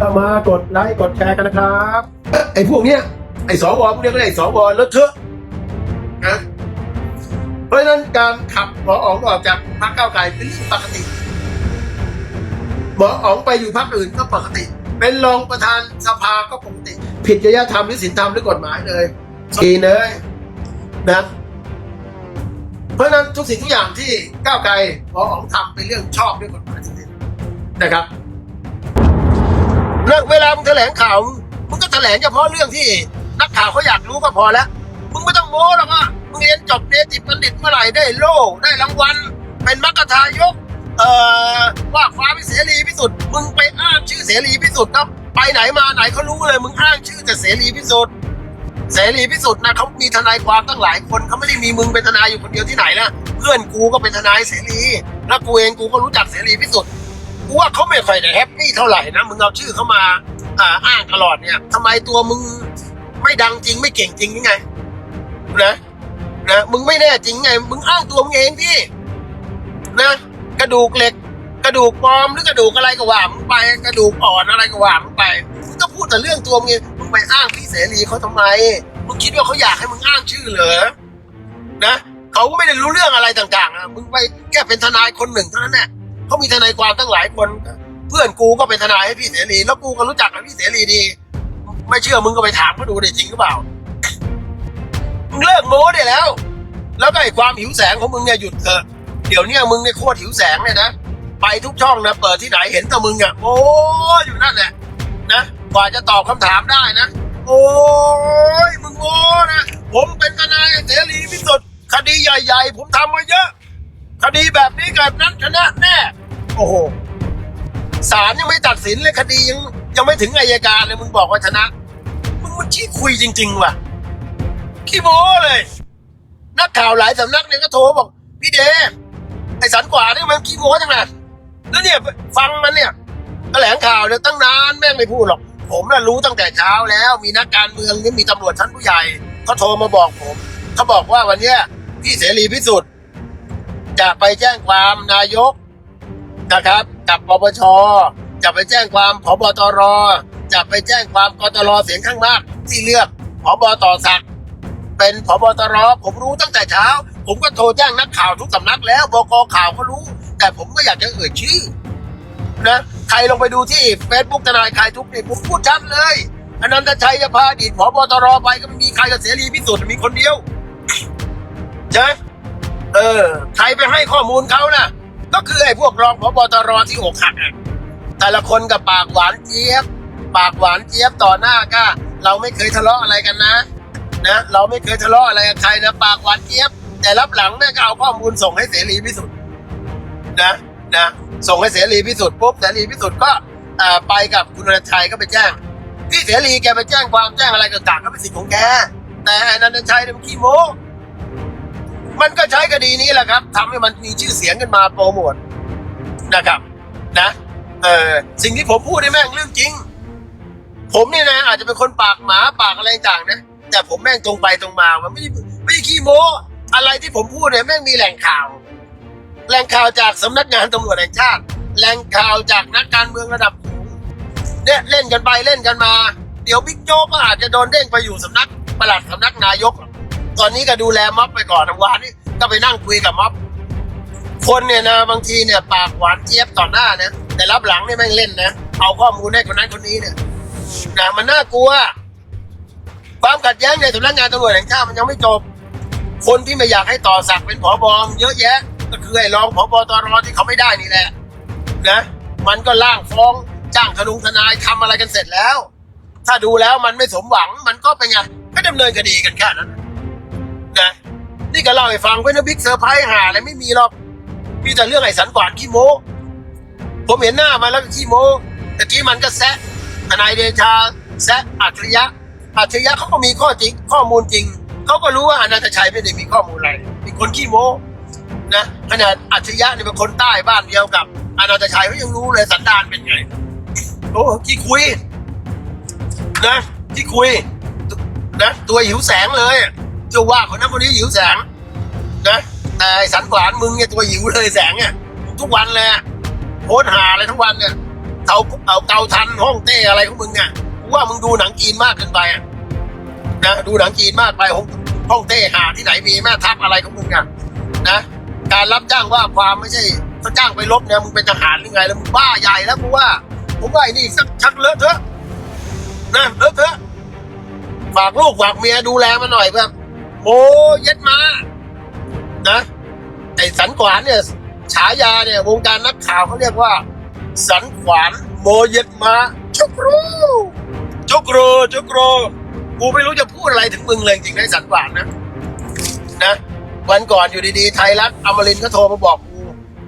ก็มากดไลค์กดแชร์กันนะครับไอ้พวกเนี้ยไอ้สวพวกเนี้ยก็ได้สวเลอะเทอะนะเพราะฉะนั้นการขับหมออ๋องออกจากพรรคก้าวไกลเป็นเรื่องปกติหมออ๋องไปอยู่พรรคอื่นก็ปกติ เป็นรองประธานสภาก็ปกติ ผิดจริยธรรมหรือศีลธรรมหรือกฎหมายเลยทีเลยนะเพราะฉะนั้นทุกสิ่งทุกอย่างที่ก้าวไกลหมออ๋องทำเป็นเรื่องชอบด้วยกฎหมายทั้งสิ้นนะครับ แล้วเวลามึงแถลงข่าวมึงก็แถลงเฉพาะเรื่องที่ นักข่าวเขาอยากรู้ก็พอแล้วมึงไม่ต้องโม้หรอกว่ามึงเรียนจบเรียนติดบัณฑิตเมื่อไหร่ได้โล่ได้รางวัล เป็นมัคคทายก เอ่อว่าฟ้าเป็นเสรีพิสุทธิ์มึงไปอ้างชื่อเสรีพิสุทธิ์ครับไปไหนมาไหนเขารู้เลยมึงอ้างชื่อแต่เสรีพิสุทธิ์เสรีพิสุทธิ์นะเขามีทนายความตั้งหลายคนเขาไม่ได้มีมึงเป็นทนายอยู่คนเดียวที่ไหนนะเพื่อนกูก็เป็นทนายเสรีแล้วกูเองกูก็รู้จักเสรีพิสุทธิ์ กูว่าเขาไม่ค่อยได้แฮปปี้เท่าไหร่นะมึงเอาชื่อเขามาอ่าอ้างตลอดเนี่ยทำไมตัวมึงไม่ดังจริงไม่เก่งจริงยังไงนะนะมึงไม่แน่จริงไง มึงอ้างตัวมึงเองที่นะกระดูกเหล็ก กระดูกปลอมหรือกระดูกอะไรก็ว่ามึงไปกระดูกอ่อนอะไรก็ว่ามึงไปมึงก็พูดแต่เรื่องตัวมึงเองมึงไปอ้างพี่เสรีเขาทำไมมึงคิดว่าเขาอยากให้มึงอ้างชื่อเหรอนะเขาก็ไม่ได้รู้เรื่องอะไรต่างๆนะมึงไปแค่เป็นทนายคนหนึ่งเท่านั้นแหละ เขามีทนายความตั้งหลายคน เพื่อนกูก็เป็นทนายให้พี่เสรีแล้วกูก็รู้จักกับพี่เสรีดี ไม่เชื่อมึงก็ไปถามเขาดูดิจริงหรือเปล่ามึงเลิกโม้ได้แล้ว แล้วก็ไอ้ความหิวแสงของมึงเนี่ยหยุดเถอะเดี๋ยวเนี้มึงเนี่ยโคตรหิวแสงเลยนะไปทุกช่องนะเปิดที่ไหนเห็นแต่มึงอะโอ้อยู่นั่นแหละนะกว่าจะตอบคำถามได้นะโอ้ยมึงโง่นะผมเป็นทนายเสรีพิสุทธิ์คดีใหญ่ ๆ ผมทำมาเยอะ คดีแบบนี้แบบนั้นชนะแน่ โอ้โหศาลยังไม่ตัดสินเลยคดียังยังไม่ถึงอายการเลยมึงบอกว่าชนะ มึงมันขี้คุยจริง ๆ ว่ะขี้โม้เลย นักข่าวหลายสำนักเนี่ยก็โทรบอก พี่เดชไอ้สันกว่านี่มันขี้โม้จังนะแล้วเนี่ยฟังมันเนี่ยแถลงข่าวเนี่ยตั้งนานแม่งไม่พูดหรอก ผมน่ะรู้ตั้งแต่เช้าแล้ว มีนักการเมืองนี่มีตำรวจชั้นผู้ใหญ่เขาโทรมาบอกผมเขาบอกว่าวันเนี้ยพี่เสรีพิสุทธิ์ จะไปแจ้งความนายกนะครับ กับปปชจะไปแจ้งความผบตรจะไปแจ้งความกตรเสียงข้างมาก ที่เลือกผบต่อศักดิ์เป็นผบตรผมรู้ตั้งแต่เช้า ผมก็โทรแจ้งนักข่าวทุกสำนักแล้วบกข่าวก็รู้ แต่ผมก็อยากจะเอ่ยชื่อนะใครลงไปดูที่เฟซบุ๊กทนายคลายทุกข์นี่ผมพูดชัดเลยอนันตชัยจะพาอดีตผบตรไปก็ไม่มีใครกับเสรีพิสุทธิ์มีคนเดียวใช่ เออ ใครไปให้ข้อมูลเขานะ่ะ ก็คือไอ้พวกรองผบตรที่อกหักอะแต่ละคนกับปากหวานเจี๊ยบ ปากหวานเจี๊ยบต่อหน้าก็เราไม่เคยทะเลาะอะไรกันนะนะเราไม่เคยทะเลาะอะไรกับใครนะปากหวานเจี๊ยบ แต่รับหลังแม่ก็เอาข้อมูลส่งให้เสรีพิสุทธิ์นะนะส่งให้เสรีพิสุทธิ์ปุ๊บเสรีพิสุทธิ์ก็ไปกับคุณนันชัยก็ไปแจ้งพี่เสรีแกไปแจ้งความแจ้งอะไรต่างๆก็เป็นสิทธิ์ของแกแต่นันทชัยเนี่ยมันขี้โม้ มันก็ใช้คดีนี้แหละครับทำให้มันมีชื่อเสียงขึ้นมาโปรโมทนะครับ นะเออสิ่งที่ผมพูดนี่แม่งเรื่องจริง ผมเนี่ยนะอาจจะเป็นคนปากหมาปากอะไรต่างนะแต่ผมแม่งตรงไปตรงมามันไม่ไม่ได้ขี้โม้อะไรที่ผมพูดเนี่ยแม่งมีแหล่งข่าว แหล่งข่าวจากสำนักงานตำรวจแห่งชาติ แหล่งข่าวจากนักการเมืองระดับสูงเนี่ยเล่นกันไปเล่นกันมา เดี๋ยวบิ๊กโจ๊กก็อาจจะโดนเด้งไปอยู่สำนักประหลัดสำนักนายก ตอนนี้ก็ดูแลม็อบไปก่อนวานนี้ก็ไปนั่งคุยกับม็อบคนเนี่ยนะบางทีเนี่ยปากหวานเจี๊ยบต่อหน้านะแต่รับหลังเนี่ยแม่งเล่นนะเอาข้อมูลให้คนนั้นคนนี้เนี่ยนะมันน่ากลัว ความขัดแย้งในสำนักงานตำรวจแห่งชาติมันยังไม่จบ คนที่ไม่อยากให้ต่อสักเป็นผอบอมเยอะแยะ ก็คือไอ้รองผบตรที่เขาไม่ได้นี่แหละนะมันก็ล่างฟ้องจ้างทนุงทนายทำอะไรกันเสร็จแล้ว ถ้าดูแล้วมันไม่สมหวังมันก็เป็นไงก็ดำเนินคดีกันแค่นั้น ก็เล่าให้ฟังไว้นบิ๊กเซอร์ไพรส์หาอะไรไม่มีหรอกมีแต่เรื่องไอ้สันกวาดขี้โม้ ผมเห็นหน้ามันแล้วก็ขี้โม้ตะกี้มันก็แซะทนายเดชาแซะอัจฉริยะอัจฉริยะเขาก็มีข้อจริงข้อมูลจริงเขาก็รู้ว่าอนันตชัยไม่ได้มีข้อมูลอะไรมีคนขี้โม้นะขนาดอัจฉริยะเนี่ยเป็นคนใต้บ้านเดียวกับอนันตชัยเขายังรู้เลยสันดานเป็นไงโอ้ขี้คุยนะขี้คุยนะตัวหิวแสงเลยจะว่าคนนั้นคนนี้หิวแสง นะแต่สันขวานมึงเนี่ยตัวหิวเลยแสงเนี่ยทุกวันเลยอะโพสหาอะไรทั้งวันเนี่ยเอาเอาเกาทันห้องเต้อะไรของมึงอะกูว่ามึงดูหนังจีนมากเกินไปอะนะดูหนังจีนมากไปห้องเต้หาที่ไหนมีแม่ทัพอะไรของมึงอะนะการรับจ้างว่าความไม่ใช่เขาจ้างไปรบเนี่ยมึงเป็นทหารหรือไงแล้วมึงบ้าใหญ่แล้วกูว่าผมว่าไอ้นี่สักชักเลอะเทอะนะเลอะเทอะฝากลูกฝากเมียดูแลมาหน่อยแบบโอ้เย็ดมา นะไอ้สันขวานเนี่ยฉายาเนี่ยวงการนักข่าวเขาเรียกว่า สันขวานโมเย็ดมาจุกรูจุกรูจุกรูกูไม่รู้จะพูดอะไรถึงมึงเลยจริงๆไอ้สันขวานนะนะวันก่อนอยู่ดีๆไทยรัฐอมรินก็โทรมาบอกกู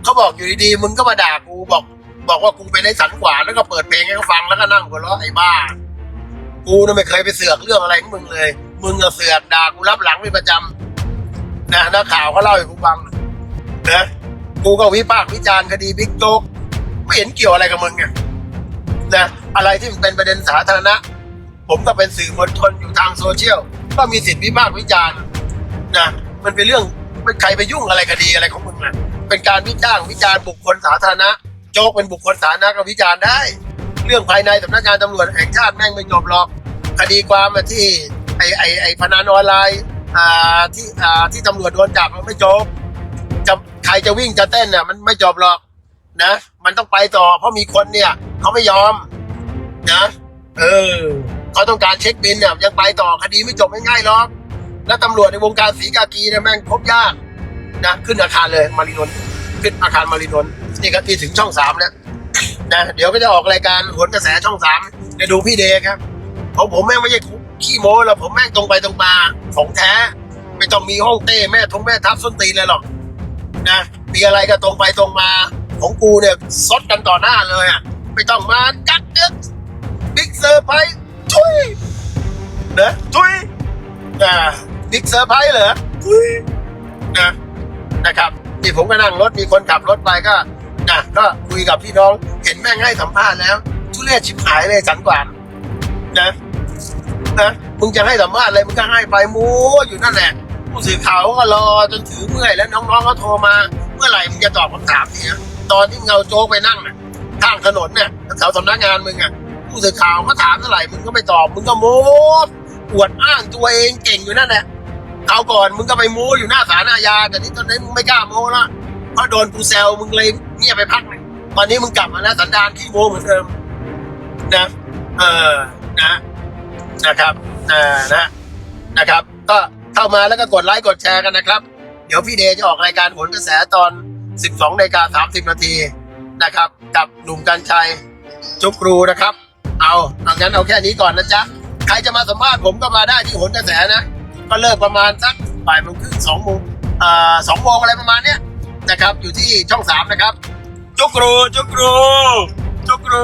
เขาบอกอยู่ดีๆมึงก็มาด่ากูบอก บอกว่ากูเป็นไอ้สันขวานแล้วก็เปิดเพลงให้เขาฟังแล้วก็นั่งหัวเราะไอ้บ้ากูน่ะไม่เคยไปเสือกเรื่องอะไรของมึงเลย มึงอะเสือกด่ากูรับหลังเป็นประจำ นะนักข่าวเขาเล่าให้กูฟังนะกูก็วิพากษ์วิจารณ์คดีบิ๊กโจ๊กไม่เห็นเกี่ยวอะไรกับมึงไงนะอะไรที่มันเป็นประเด็นสาธารณะ ผมก็เป็นสื่อมวลชนอยู่ทางโซเชียลก็มีสิทธิวิพากษ์วิจารณ์นะมันเป็นเรื่องไม่ใครไปยุ่งอะไรคดีอะไรของมึงนะเป็นการวิจารณ์วิจารณ์บุคคลสาธารณะ โจ๊กเป็นบุคคลสาธารณะก็วิจารณ์ได้ เรื่องภายในสำนักงานตำรวจแห่งชาติแม่งไม่จบหรอก คดีความที่ไอไอไอพนันออนไลน์ ที่ที่ตำรวจโดนจับมันไม่จบจะใครจะวิ่งจะเต้นน่ะมันไม่จบหรอกนะ มันต้องไปต่อ เพราะมีคนเนี่ยเขาไม่ยอม นะเออเขาต้องการเช็คบินเนี่ยยังไปต่อคดีไม่จบไม่ง่ายหรอกแล้วตำรวจในวงการสีกากีเนี่ยแม่งพบยากนะขึ้นอาคารเลยมารินนขึ้นอาคารมารินนนี่ก็ที่ถึงช่องสามแล้วนะเดี๋ยวก็จะออกรายการหวนกระแสช่องสามเดี๋ยวดูพี่เดครับของผมแม่งไม่ใช่ ขี้โม้แล้วผมแม่งตรงไปตรงมาของแท้ ไม่ต้องมีห้องเต้แม่ทงแม่ทับส้นตีนเลยหรอกนะมีอะไรก็ตรงไปตรงมา ของกูเนี่ยซดกันต่อหน้าเลยอะไม่ต้องมากัดเด็กบิ๊กเซอร์ไพรส์ทุยนะทุยนะบิ๊กเซอร์ไพรส์เหรอทุยนะนะครับนี่ผมก็นั่งรถมีคนขับรถไปก็นะก็คุยกับพี่น้องเห็นแม่งให้สัมภาษณ์แล้ว ทุเรศชิบหายเลยสันกว่านะ นะมึงจะให้สัมภาษณ์อะไรมึงก็ให้ไปมูอยู่นั่นแหละผู้สื่อข่าวก็รอจนถือเมื่อยแล้วน้องๆก็โทรมา เมื่อไหร่มึงจะตอบคำถามเนี่ยตอนที่มึงเอาโจ๊กไปนั่งน่ะข้างถนนเนี่ยแถวสำนักงานมึงอะผู้สื่อข่าวก็ถามเท่าไหร่มึงก็ไม่ตอบมึงก็โม้อวดอ้างตัวเองเก่งอยู่นั่นแหละเอาก่อนมึงก็ไปโม้อยู่หน้าศาลอาญาแต่นี่ตอนนี้มึงไม่กล้าโม้ละเพราะโดนกูแซวมึงเลยเงียบไปพักหนึ่งตอนนี้มึงกลับมาแล้วสันดานขี้โม้เหมือนเดิมนะ เออ นะครับเออนะนะครับ ก็เข้ามาแล้วก็กดไลค์กดแชร์กันนะครับ เดี๋ยวพี่เดย์จะออกรายการผลกระแสตอน 12นาฬิกา30 นาทีนะครับ กับหนุ่มกัญชัยจุกรูนะครับ เอาเอางั้นเอาแค่นี้ก่อนนะจ๊ะ ใครจะมาสัมภาษณ์ผมก็มาได้ที่ผลกระแสนะ ก็เลิกประมาณสักบ่ายโมงครึ่งสองโมงอ่าสองโมงอะไรประมาณเนี้ยนะครับ อยู่ที่ช่องสามนะครับ จุกรูจุกรูจุกรู